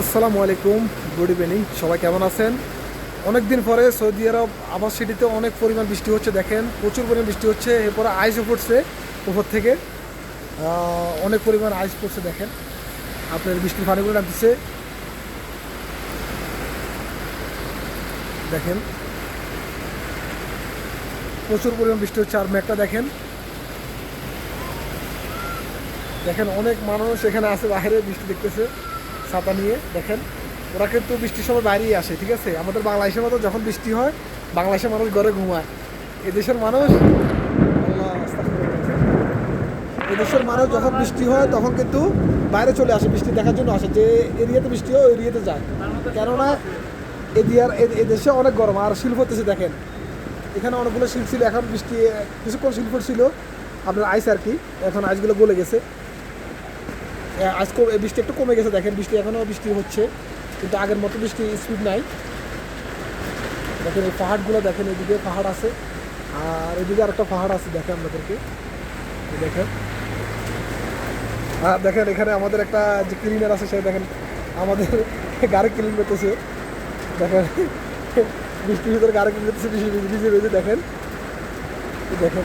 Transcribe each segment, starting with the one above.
আসসালামু আলাইকুম, good evening, সবাই কেমন আছেন? অনেক দিন পরে সৌদি আরব আবাস সিটিতে অনেক পরিমাণ বৃষ্টি হচ্ছে, দেখেন, প্রচুর পরিমাণ বৃষ্টি হচ্ছে, এরপরে আইসও পড়ছে উপর থেকে। অনেক পরিমাণ আইস পড়ছে, দেখেন, আপনার বৃষ্টির পানিগুলো নামতেছে। দেখেন, প্রচুর পরিমাণ বৃষ্টি হচ্ছে, আর মেঘটা দেখেন। দেখেন, অনেক মানুষ এখানে আছে, বাইরে বৃষ্টি দেখতেছে। ছাতা নিয়ে দেখেন, ওরা কিন্তু বৃষ্টির সময় বাইরেই আসে, ঠিক আছে? আমাদের বাংলাদেশের মতো যখন বৃষ্টি হয়, বাংলাদেশের মানুষ ঘরে ঘুমায়। এদেশের মানুষ এদেশের মানুষ যখন বৃষ্টি হয়, তখন কিন্তু বাইরে চলে আসে, বৃষ্টি দেখার জন্য আসে। যে এরিয়াতে বৃষ্টি হয়, ওই এরিয়াতে যায়। কেননা, এদিয়ার এদেশে অনেক গরম, আর শিল্প হতেছে দেখেন। এখানে অনেকগুলো শিল্প ছিল, এখন বৃষ্টি কিছুক্ষণ শিল্প ছিল। আপনার আইস আর কি, এখন আইসগুলো গলে গেছে। আজ বৃষ্টি একটু কমে গেছে, দেখেন বৃষ্টি এখনও বৃষ্টি হচ্ছে, কিন্তু আগের মতো বৃষ্টি স্পিড নাই। দেখেন এই পাহাড়গুলো, দেখেন এদিকে পাহাড় আছে, আর এদিকে আরেকটা পাহাড় আছে দেখেন আপনাদেরকে। এই দেখেন। আর দেখেন এখানে আমাদের একটা যে ক্লিনার আছে, সে দেখেন আমাদের গাড়ি ক্লিন করতেছে। দেখেন, বৃষ্টির ভিতরে গাড়ি ক্লিন করতেছে, ভিজে ভিজে দেখেন। দেখেন।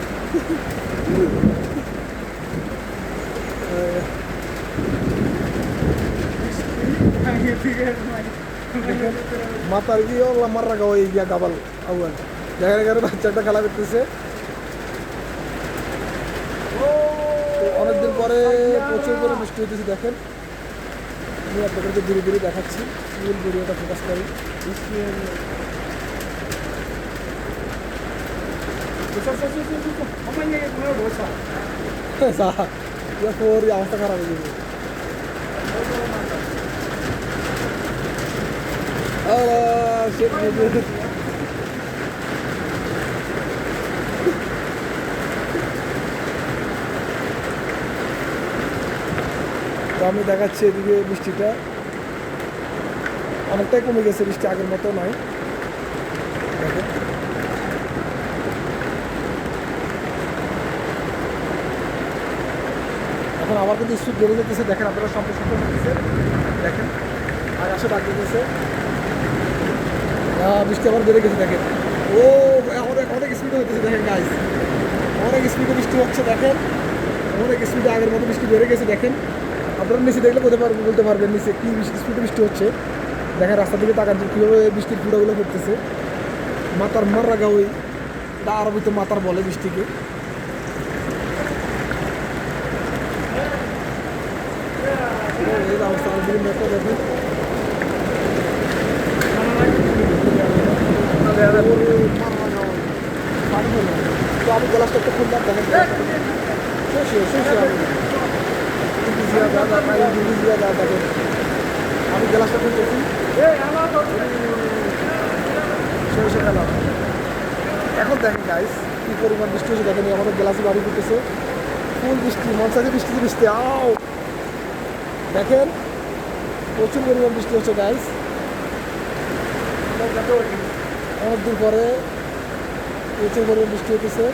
মাতার গিয়ে ওলা মার্রা গাও এই গিয়া গাবাল আউয়াল দেখেন এখানে বাচ্চাটা খেলা করতেছে অনেকদিন পরে প্রচুর করে বৃষ্টি হতেছে দেখেন আমি আপনাদেরকে ধীরে ধীরে দেখাচ্ছি ফুল ভিডিওটা ফোকাস করি ইয়া অবস্থা খারাপ হয়ে যাবে আল্লাহ shit, dude. তো আমি দেখাচ্ছি এদিকে বৃষ্টিটা। অনেকটাই কমে গেছে বৃষ্টি আগের মতো নয়। এখন আবার কিন্তু স্পিড বেড়ে যেতেছে দেখেন আপনারা সম্পর্ক দেখেন আকাশে ডাক দিতেছে। আহ, বৃষ্টি আবার বেড়ে গেছে, দেখেন। ও, অনেক অনেক স্পিডে হতেছে দেখেন গাইস অনেক স্পিডে বৃষ্টি হচ্ছে, দেখেন। অনেক স্পিডে আগের মতো বৃষ্টি বেড়ে গেছে, দেখেন। আপনারা নিচে দেখলে বলতে পারবেন বলতে পারবেন নিচে কী স্পিডে বৃষ্টি হচ্ছে। দেখেন রাস্তা দিকে তাকান কীভাবে বৃষ্টির ফুটাগুলো পড়তেছে মাতার মাররা গাওই এটা আরবিতে মাতার বলে বৃষ্টিকে। এই অবস্থা দেখেন আমি গ্লাসটা একটু খুললাম আমি গ্লাসটা খুলতেছি শেষ খেলা এখন দেখেন গাইস কি পরিমাণ বৃষ্টি হচ্ছে দেখেন আমাদের গ্লাসে বাড়ি করতেছে ফুল বৃষ্টি মন চাইছে বৃষ্টিতে বৃষ্টি আও দেখেন প্রচুর পরিমাণ বৃষ্টি হচ্ছে গাইস অনেকদিন পরে প্রচুর পরিমাণ বৃষ্টি হতেছে